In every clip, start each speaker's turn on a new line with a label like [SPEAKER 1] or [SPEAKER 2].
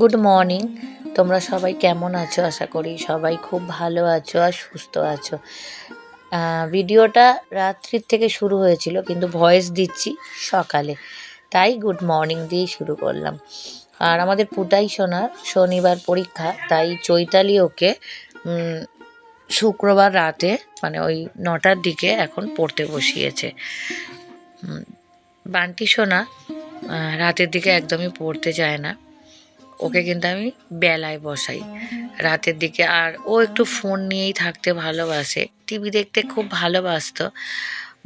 [SPEAKER 1] Good morning তোমরা সবাই কেমন আছো? আশা করি সবাই খুব ভালো আছো আর সুস্থ আছো। ভিডিওটা রাত্রির থেকে শুরু হয়েছিল, কিন্তু ভয়েস দিচ্ছি সকালে। তাই গুড মর্নিং দিয়েই শুরু করলাম। আর আমাদের পুটাই সোনার শনিবার পরীক্ষা, তাই চৈতালি ওকে শুক্রবার রাতে মানে ওই নটার দিকে এখন পড়তে বসিয়েছে। বান্টি সোনা রাতের দিকে একদমই পড়তে চায় না। ওকে কিন্তু আমি বেলায় বসাই। রাতের দিকে আর ও একটু ফোন নিয়েই থাকতে ভালোবাসে। টিভি দেখতে খুব ভালোবাসতো।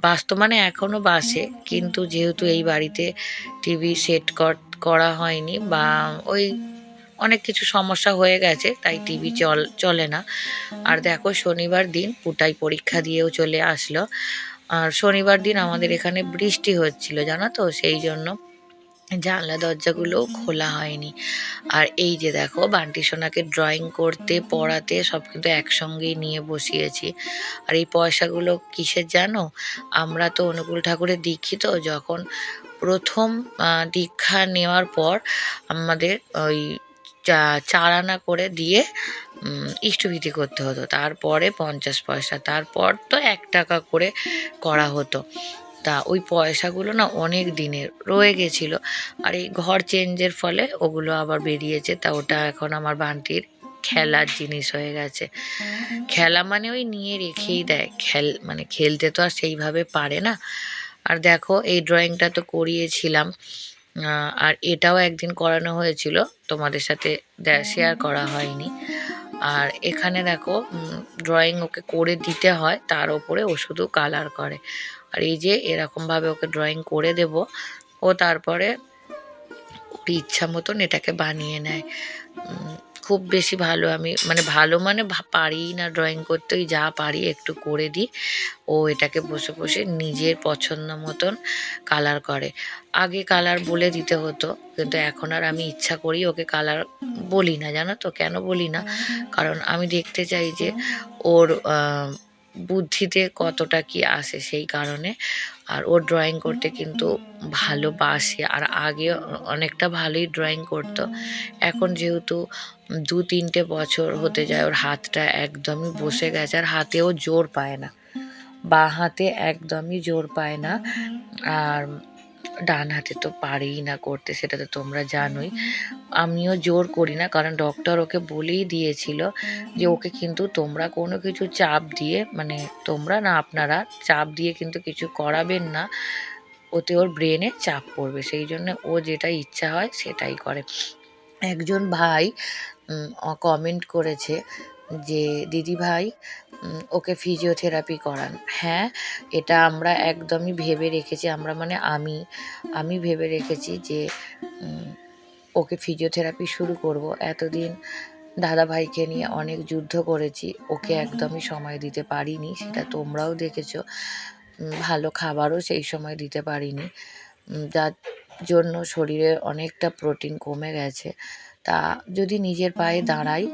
[SPEAKER 1] বাসতো মানে এখনও বাসে। কিন্তু যেহেতু এই বাড়িতে টিভি সেট করা হয়নি বা ওই অনেক কিছু সমস্যা হয়ে গেছে, তাই টিভি চল, চলে না। আর দেখো শনিবার দিন পুটাই পরীক্ষা দিয়েও চলে আসলো। আর শনিবার দিন আমাদের এখানে বৃষ্টি হচ্ছিল, জানো তো? সেই জন্য জানলা দরজাগুলো খোলা হয়নি। আর এই যে দেখো বান্টি সোনাকে ড্রয়িং করতে পড়াতে সব কিন্তু একসঙ্গেই নিয়ে বসিয়েছি। আর এই পয়সাগুলো কিসের জানো? আমরা তো অনুকূল ঠাকুরের দীক্ষিত যখন প্রথম দীক্ষা নেওয়ার পর আমাদের ওই চা- চার আনা করে দিয়ে ইষ্টভীতি করতে হতো। তারপরে পঞ্চাশ পয়সা তারপর তো এক টাকা করে করা হতো। তা ওই পয়সাগুলো না অনেক দিনের রয়ে গেছিল। আর এই ঘর চেঞ্জের ফলে ওগুলো আবার বেরিয়েছে। তা ওটা এখন আমার বান্টির খেলার জিনিস হয়ে গেছে। খেলা মানে ওই নিয়ে রেখেই দেয়। খেল মানে খেলতে তো আর সেইভাবে পারে না। আর দেখো এই ড্রয়িংটা তো করিয়েছিলাম। আর এটাও একদিন করানো হয়েছিল। তোমাদের সাথে শেয়ার করা হয়নি। আর এখানে দেখো ড্রয়িং ওকে করে দিতে হয়। তার ওপরে ও শুধু কালার করে। আর এই যে এরকমভাবে ওকে ড্রয়িং করে দেব, ও তারপরে ওর ইচ্ছা মতন এটাকে বানিয়ে নেয়। খুব বেশি ভালো, আমি মানে ভালো মানে পারি না ড্রয়িং করতে, ওই যা পারি একটু করে দিই। ও এটাকে বসে বসে নিজের পছন্দ মতন কালার করে। আগে কালার বলে দিতে হতো, কিন্তু এখন আর আমি ইচ্ছা করি ওকে কালার বলি না, জানো তো? কেন বলি না? কারণ আমি দেখতে চাই যে ওর বুদ্ধিতে কতটা কি আসে সেই কারণে। আর ও ড্রয়িং করতে কিন্তু ভালোবাসে। আর আগে অনেকটা ভালোই ড্রয়িং করতো। এখন যেহেতু দু তিনটে বছর হতে যায়, ওর হাতটা একদমই বসে গেছে। আর হাতেও জোর পায় না। বা হাতে একদমই জোর পায় না। আর ডান হাতে তো পারেই না করতে সেটা তো তোমরা জানোই। আমিও জোর করি না কারণ ডক্টর ওকে বলেই দিয়েছিল যে ওকে কিন্তু তোমরা কোনো কিছু চাপ দিয়ে মানে তোমরা না আপনারা চাপ দিয়ে কিন্তু কিছু করাবেন না। ওতে ওর ব্রেনে চাপ পড়বে সেই জন্য ও যেটা ইচ্ছা হয় সেটাই করে। একজন ভাই কমেন্ট করেছে যে দিদিভাই ওকে ফিজিওথেরাপি করান। হ্যাঁ এটা আমরা একদমই ভেবে রেখেছি, আমরা মানে আমি আমি ভেবে রেখেছি যে ওকে ফিজিওথেরাপি শুরু করব। এতদিন দাদা ভাইকে নিয়ে অনেক যুদ্ধ করেছি, ওকে একদমই সময় দিতে পারিনি, সেটা তোমরাও দেখেছ। ভালো খাবারও সেই সময় দিতে পারিনি। যার জন্য শরীরে অনেকটা প্রোটিন কমে গেছে। তা যদি নিজের পায়ে দাঁড়াই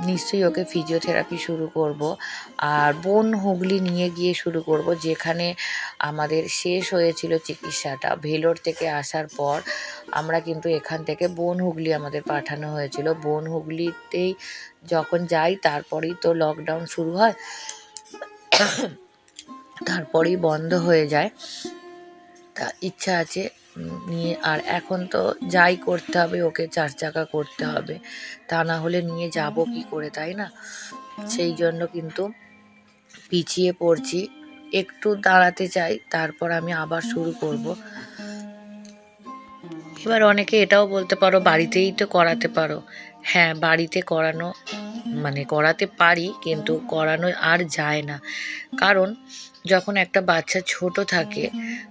[SPEAKER 1] নিশ্চয়ই ওকে ফিজিওথেরাপি শুরু করব। আর বন হুগলি নিয়ে গিয়ে শুরু করব, যেখানে আমাদের শেষ হয়েছিল চিকিৎসাটা। ভেলোর থেকে আসার পর আমরা কিন্তু এখান থেকে বন হুগলি আমাদের পাঠানো হয়েছিল। বন হুগলিতেই যখন যাই, তারপরেই তো লকডাউন শুরু হয়। তারপরেই বন্ধ হয়ে যায়। তা ইচ্ছা আছে নিয়ে, আর এখন তো যাই করতে হবে, ওকে চার চাকা করতে হবে। তা না হলে নিয়ে যাব কি করে, তাই না? সেই জন্য কিন্তু পিছিয়ে পড়ছি। একটু দাঁড়াতে চাই, তারপর আমি আবার শুরু করব। এবার অনেকে এটাও বলতে পারো, বাড়িতেই তো করাতে পারো। হ্যাঁ বাড়িতে করানো মানে করাতে পারি, কিন্তু করানো আর যায় না। কারণ যখন একটা বাচ্চা ছোট থাকে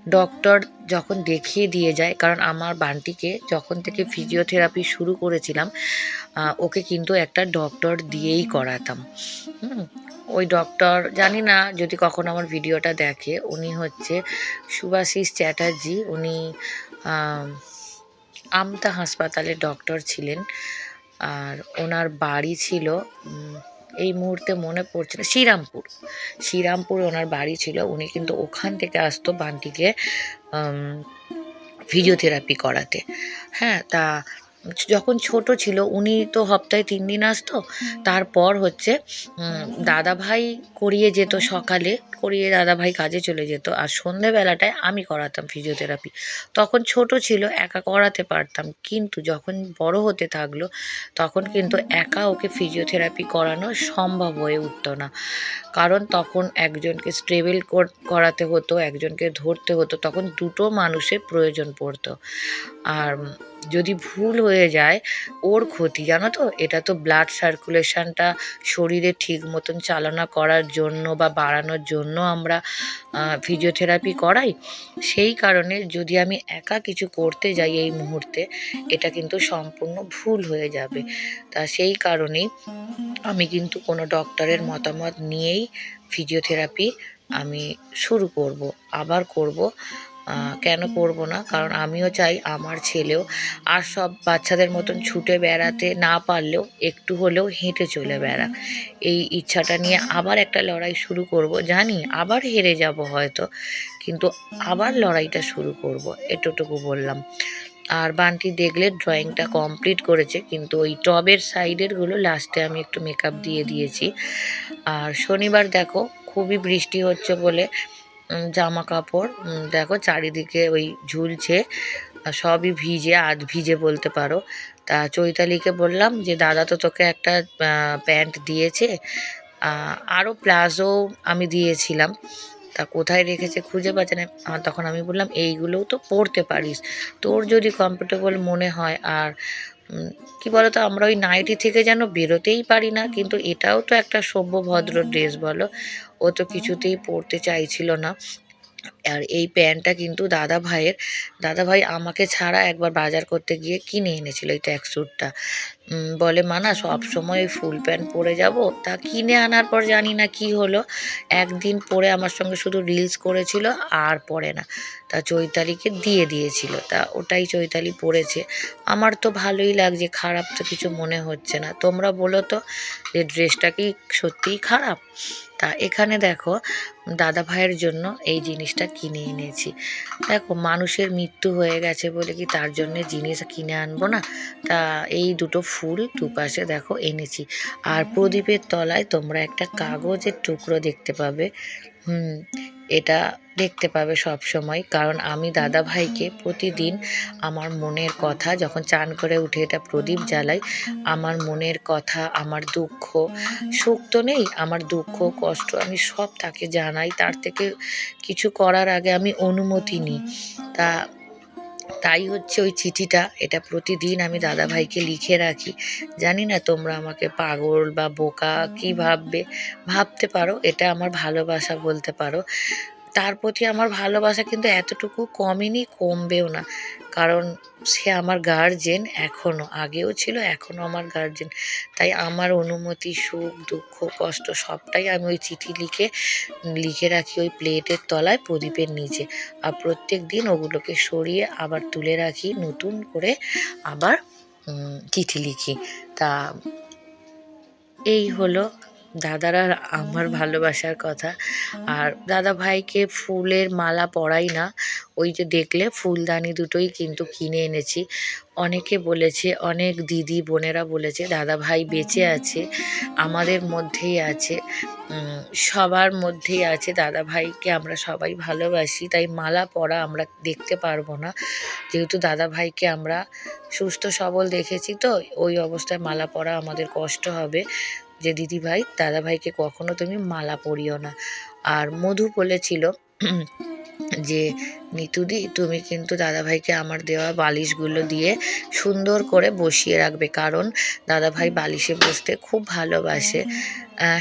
[SPEAKER 1] ডক্টর যখন দেখিয়ে দিয়ে যায় কারণ আমার বান্টিকে যখন থেকে ফিজিওথেরাপি শুরু করেছিলাম ওকে কিন্তু একটা ডক্টর দিয়েই করাতাম। ওই ডক্টর জানি না যদি কখনো আমার ভিডিওটা দেখে উনি হচ্ছে সুভাশিস চ্যাটার্জি উনি আমতা হাসপাতালের ডক্টর ছিলেন আর ওনার বাড়ি ছিল এই মুহূর্তে মনে পড়ছে না শ্রীরামপুর। শ্রীরামপুর ওনার বাড়ি ছিল, উনি কিন্তু ওখান থেকে আসতো বান্টিকে ফিজিওথেরাপি করাতে। হ্যাঁ তা যখন ছোট ছিল উনি তো সপ্তাহে তিন দিন আসতো। তারপর হচ্ছে দাদা ভাই করিয়ে যেত সকালে করিয়ে দাদা ভাই কাজে চলে যেত। আর সন্ধেবেলাটায় আমি করাতাম ফিজিওথেরাপি তখন ছোট ছিল একা করাতে পারতাম। কিন্তু যখন বড় হতে থাকল তখন কিন্তু একা ওকে ফিজিওথেরাপি করানো সম্ভব হয়ে উঠতো না। কারণ তখন একজনকে স্ট্রেবেল করাতে হতো, একজনকে ধরতে হতো, তখন দুটো মানুষের প্রয়োজন পড়তো। আর যদি ভুল হয়ে যায়, ওর ক্ষতি, জানো তো? এটা তো ব্লাড সার্কুলেশনটা শরীরে ঠিক মতন চালনা করার জন্য বা বাড়ানোর জন্য আমরা ফিজিওথেরাপি করাই। সেই কারণে যদি আমি একা কিছু করতে যাই এই মুহূর্তে, এটা কিন্তু সম্পূর্ণ ভুল হয়ে যাবে। তা সেই কারণেই আমি কিন্তু কোনো ডক্টরের মতামত নিয়েই ফিজিওথেরাপি আমি শুরু করব আবার করব কেন করব না? কারণ আমিও চাই আমার ছেলেও আর সব বাচ্চাদের মতন ছুটে বেড়াতে না পারলেও একটু হলেও হেঁটে চলে বেড়া। এই ইচ্ছাটা নিয়ে আবার একটা লড়াই শুরু করব জানি আবার হেরে যাব হয়তো কিন্তু আবার লড়াইটা শুরু করব এতটুকু বললাম। আর বান্টি দেখলে ড্রয়িংটা কমপ্লিট করেছে, কিন্তু ওই টবের সাইডেরগুলো লাস্টে আমি একটু মেকআপ দিয়ে দিয়েছি। আর শনিবার দেখো, খুবই বৃষ্টি হচ্ছে বলে জামা কাপড় দেখো চারিদিকে ওই ঝুলছে সবই ভিজে, আধ ভিজে বলতে পারো। তা চৈতালিকে বললাম যে, দাদা তো তোকে একটা প্যান্ট দিয়েছে। আরও প্লাজো আমি দিয়েছিলাম। তা কোথায় রেখেছে খুঁজে পাচ্ছে না। তখন আমি বললাম, এইগুলোও তো পরতে পারিস। তোর যদি কমফোর্টেবল মনে হয় আর কি বলতো, আমরা ওই নাইটি থেকে যেন বেরোতেই পারি না। কিন্তু এটাও তো একটা সভ্য ভদ্র ড্রেস বলো। ও তো কিছুতেই পরতে চাইছিল না। আর এই প্যান্টটা কিন্তু দাদা ভাইয়ের। দাদা ভাই আমাকে ছাড়া একবার বাজার করতে গিয়ে কিনে এনেছিল এই ট্যাক্সুটটা বলে মানা সব সময় ফুল প্যান্ট পরে যাব। তা কিনে আনার পর জানি না কি হলো। একদিন পরে আমার সঙ্গে শুধু রিলস করেছিল, আর পরে না। তা চৈতালিকে দিয়ে দিয়েছিল। তা ওটাই চৈতালি পরেছে। আমার তো ভালোই লাগছে, খারাপ তো কিছু মনে হচ্ছে না। তোমরা বলো তো, যে ড্রেসটা কি সত্যিই খারাপ? তা এখানে দেখো, দাদা ভাইয়ের জন্য এই জিনিসটা কিনে এনেছি। দেখো, মানুষের মৃত্যু হয়ে গেছে বলে কি তার জন্যে জিনিস কিনে আনব না? তা এই দুটো ফুল দুপাশে দেখো এনেছি। আর প্রদীপের তলায় তোমরা একটা কাগজের টুকরো দেখতে পাবে। হুম, এটা দেখতে পাবে সব সময় কারণ আমি দাদা ভাইকে প্রতিদিন আমার মনের কথা, যখন চান করে উঠে এটা প্রদীপ জ্বালাই, আমার মনের কথা, আমার দুঃখ, সুখ তো নেই, আমার দুঃখ, কষ্ট আমি সব তাকে জানাই। তার থেকে কিছু করার আগে আমি অনুমতি নিই। তা তাই হচ্ছে ওই চিঠিটা, এটা প্রতিদিন আমি দাদাভাইকে লিখে রাখি। জানি না তোমরা আমাকে পাগল বা বোকা কি ভাববে, ভাবতে পারো, এটা আমার ভালোবাসা বলতে পারো। তার প্রতি আমার ভালোবাসা কিন্তু এতটুকু কমেনি, কমবেও না। কারণ সে আমার গার্জেন এখনও আগেও ছিল এখনও আমার গার্জেন তাই আমার অনুমতি, সুখ, দুঃখ, কষ্ট সবটাই আমি ওই চিঠি লিখে লিখে রাখি ওই প্লেটের তলায় প্রদীপের নিচে। আর প্রত্যেক দিন ওগুলোকে সরিয়ে আবার তুলে রাখি, নতুন করে আবার চিঠি লিখি। তা, এই হলো দাদার আর আমার ভালোবাসার কথা। আর দাদা ভাইকে ফুলের মালা পরাই না ওই যে দেখলে ফুলদানি দুটোই কিন্তু কিনে এনেছি। অনেকে বলেছে অনেক দিদি বোনেরা বলেছে দাদা ভাই বেঁচে আছে আমাদের মধ্যেই আছে সবার মধ্যেই আছে দাদা ভাইকে আমরা সবাই ভালোবাসি তাই মালা পরা আমরা দেখতে পারব না। যেহেতু দাদা ভাইকে আমরা সুস্থ সবল দেখেছি তো ওই অবস্থায় মালা পরা আমাদের কষ্ট হবে। যে দিদিভাই দাদাভাইকে কখনো তুমি মালা পরিও না। আর মধু বলেছিল যে নিতুদি তুমি কিন্তু দাদাভাইকে আমার দেওয়া বালিশগুলো দিয়ে সুন্দর করে বসিয়ে রাখবে। কারণ দাদাভাই বালিশে বসতে খুব ভালোবাসে।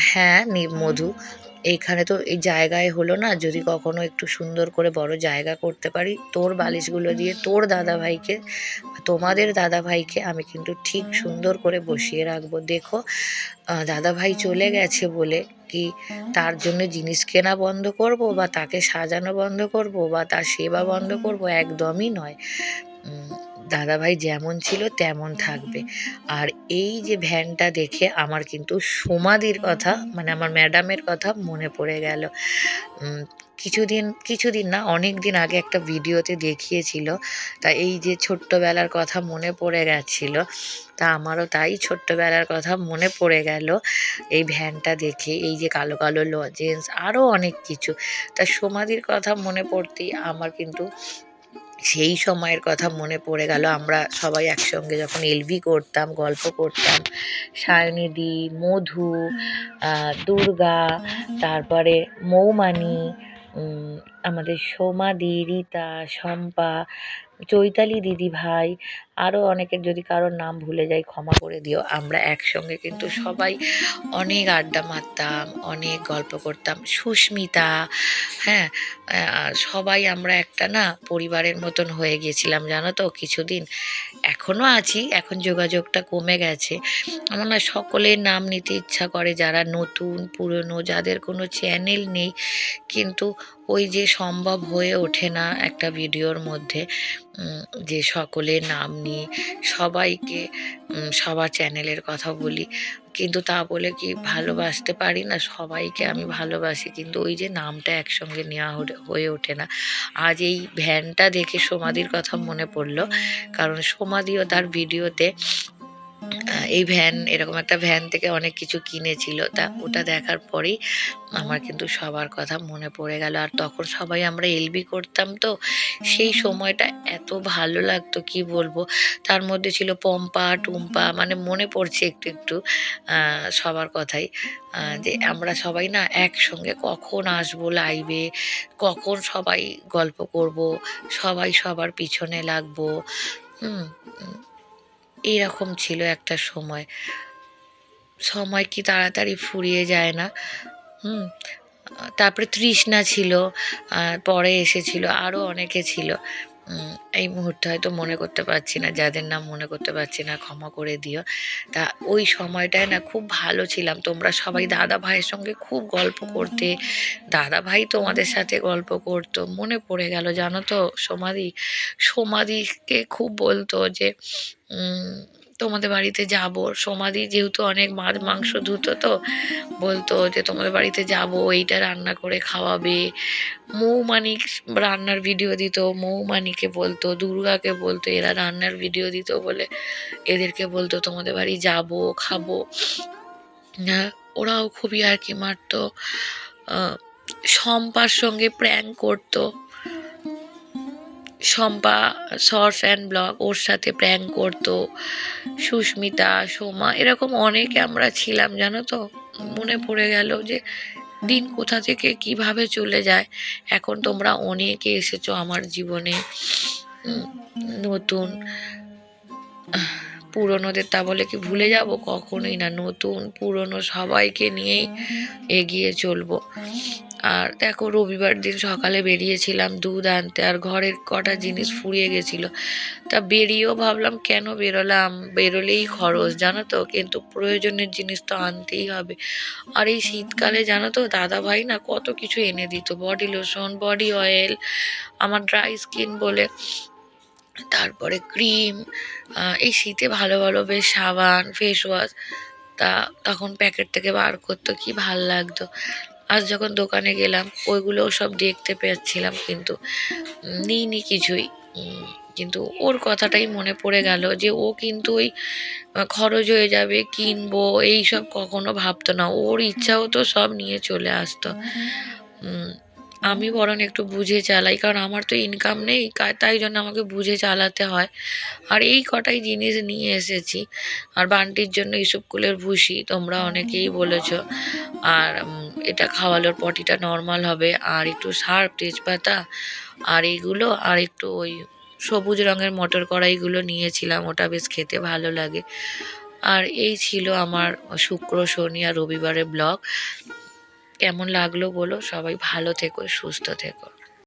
[SPEAKER 1] হ্যাঁ। নি মধু। এইখানে তো এই জায়গায় হলো না যদি কখনো একটু সুন্দর করে বড় জায়গা করতে পারি তোর বালিশগুলো দিয়ে তোর দাদাভাইকে তোমাদের দাদাভাইকে আমি কিন্তু ঠিক সুন্দর করে বসিয়ে রাখব। দেখো দাদাভাই চলে গেছে বলে কি তার জন্য জিনিস কেনা বন্ধ করব বা তাকে সাজানো বন্ধ করব বা তার সেবা বন্ধ করব? একদমই নয়। দাদাভাই যেমন ছিল তেমন থাকবে। আর এই যে ভ্যানটা দেখে আমার কিন্তু সমাধির কথা মানে আমার ম্যাডামের কথা মনে পড়ে গেল। কিছুদিন কিছুদিন না অনেক দিন আগে একটা ভিডিওতে দেখিয়েছিল। তা এই যে ছোট্টবেলার কথা মনে পড়ে গেছিল, তা আমারও তাই ছোট্টবেলার কথা মনে পড়ে গেল। এই ভ্যানটা দেখে, এই যে কালো কালো লজেন্স আরও অনেক কিছু। তা সমাধির কথা মনে পড়তেই আমার কিন্তু সেই সময়ের কথা মনে পড়ে গেল। আমরা সবাই একসঙ্গে যখন এলভি করতাম, গল্প করতাম সায়নিধি মধু দুর্গা, তারপরে মৌমানি আমাদের সোমাদি রীতা, শম্পা, চৈতালি দিদি ভাই আরও অনেকের যদি কারোর নাম ভুলে যাই, ক্ষমা করে দিও। আমরা একসঙ্গে কিন্তু সবাই অনেক আড্ডা মারতাম, অনেক গল্প করতাম। সুস্মিতা হ্যাঁ সবাই আমরা একটা না পরিবারের মতন হয়ে গেছিলাম জানো তো? কিছুদিন এখনও আছি, এখন যোগাযোগটা কমে গেছে। আমার না সকলের নাম নিতে ইচ্ছা করে, যারা নতুন, পুরনো, যাদের কোনো চ্যানেল নেই, কিন্তু ওই যে সম্ভব হয়ে ওঠে না একটা ভিডিওর মধ্যে যে সকলের নাম নিয়ে সবাইকে সবার চ্যানেলের কথা বলি। কিন্তু তা বলে কি ভালোবাসতে পারি না? সবাইকে আমি ভালোবাসি, কিন্তু ওই যে নামটা একসঙ্গে নেওয়া হয়ে- ওঠে না। আজ এই ভ্যানটা দেখে সমাধির কথা মনে পড়ল। কারণ সমাধিও তার ভিডিওতে এই ভ্যান এরকম একটা ভ্যান থেকে অনেক কিছু কিনেছিল। তা ওটা দেখার পরেই আমার কিন্তু সবার কথা মনে পড়ে গেল। আর তখন সবাই আমরা এলবি করতাম তো, সেই সময়টা এত ভালো লাগতো, কি বলব? তার মধ্যে ছিল পম্পা, টুম্পা মানে মনে পড়ছে একটু একটু সবার কথাই। যে আমরা সবাই না একসঙ্গে কখন আসব লাইভে কখন সবাই গল্প করব, সবাই সবার পিছনে লাগবো। হুম। এরকম ছিল একটা সময়। সময় কি তাড়াতাড়ি ফুরিয়ে যায় না। হুম, তারপরে তৃষ্ণা ছিল পরে এসেছিল আরও অনেকে ছিল। এই মুহূর্তে হয়তো মনে করতে পারছি না যাদের নাম মনে করতে পারছি না ক্ষমা করে দিও। তা ওই সময়টায় না খুব ভালো ছিলাম। তোমরা সবাই দাদা ভাইয়ের সঙ্গে খুব গল্প করতে। দাদা ভাই তোমাদের সাথে গল্প করতো। মনে পড়ে গেল জানো তো সমাধি সমাধিকে খুব বলতো যে তোমাদের বাড়িতে যাব। সমাধি যেহেতু অনেক মাছ, মাংস ধুতো তো, বলতো যে তোমাদের বাড়িতে যাব, এইটা রান্না করে খাওয়াবে। মৌমানিক রান্নার ভিডিও দিত, মৌমানিকে বলতো, দুর্গাকে বলতো, এরা রান্নার ভিডিও দিত বলে এদেরকে বলতো, তোমাদের বাড়ি যাব, খাব। হ্যাঁ ওরাও খুবই আর কি মারতো। শম্পার সঙ্গে প্র্যাঙ্ক করতো। শম্পা, শর্টস অ্যান্ড ব্লগ, ওর সাথে প্র্যাঙ্ক করতো, সুস্মিতা, সোমা, এরকম অনেকে আমরা ছিলাম, জানো তো? মনে পড়ে গেল যে, দিন কোথা থেকে কীভাবে চলে যায়? এখন তোমরা অনেকে এসেছ আমার জীবনে নতুন, পুরনোদের তা বলে কি ভুলে যাব? কখনোই না, নতুন, পুরনো সবাইকে নিয়েই এগিয়ে চলবো। আর দেখো রবিবার দিন সকালে বেরিয়েছিলাম দুধ আনতে, আর ঘরের কটা জিনিস ফুরিয়ে গেছিল। তা বেরিয়েও ভাবলাম কেন বেরোলাম? বেরোলেই খরচ, জানো তো? কিন্তু প্রয়োজনের জিনিস তো আনতেই হবে। আর এই শীতকালে জানো তো দাদা ভাই না কত কিছু এনে দিত। বডি লোশন বডি অয়েল আমার ড্রাই স্কিন বলে। তারপরে ক্রিম এই শীতে ভালো ভালো বেশ সাবান ফেস ওয়াশ তা তখন প্যাকেট থেকে বার করতো, কি ভালো লাগতো। আজ যখন দোকানে গেলাম ওইগুলোও সব দেখতে পাচ্ছিলাম কিন্তু নিইনি কিছুই। কিন্তু ওর কথাটাই মনে পড়ে গেল যে ও কিন্তু ওই খরচ হয়ে যাবে কিনবো এইসব কখনো ভাবতো না। ওর ইচ্ছা হতো সব নিয়ে চলে আসতো। উম, আমি বরং একটু বুঝে চালাই, কারণ আমার তো ইনকাম নেই তাই জন্য আমাকে বুঝে চালাতে হয়। আর এই কটাই জিনিস নিয়ে এসেছি। আর বান্টির জন্য ইসবকুলের ভুসি তোমরা অনেকেই বলেছ। আর এটা খাওয়ালোর পটিটা নর্মাল হবে, আর একটু সার্ফ তেজপাতা, আর এইগুলো আর একটু ওই সবুজ রঙের মটর কড়াইগুলো নিয়েছিলাম, ওটা বেশ খেতে ভালো লাগে। আর এই ছিল আমার শুক্র, শনি আর রবিবারের ব্লগ। কেমন লাগল বলো? সবাই ভালো থেকো সুস্থ থেকো।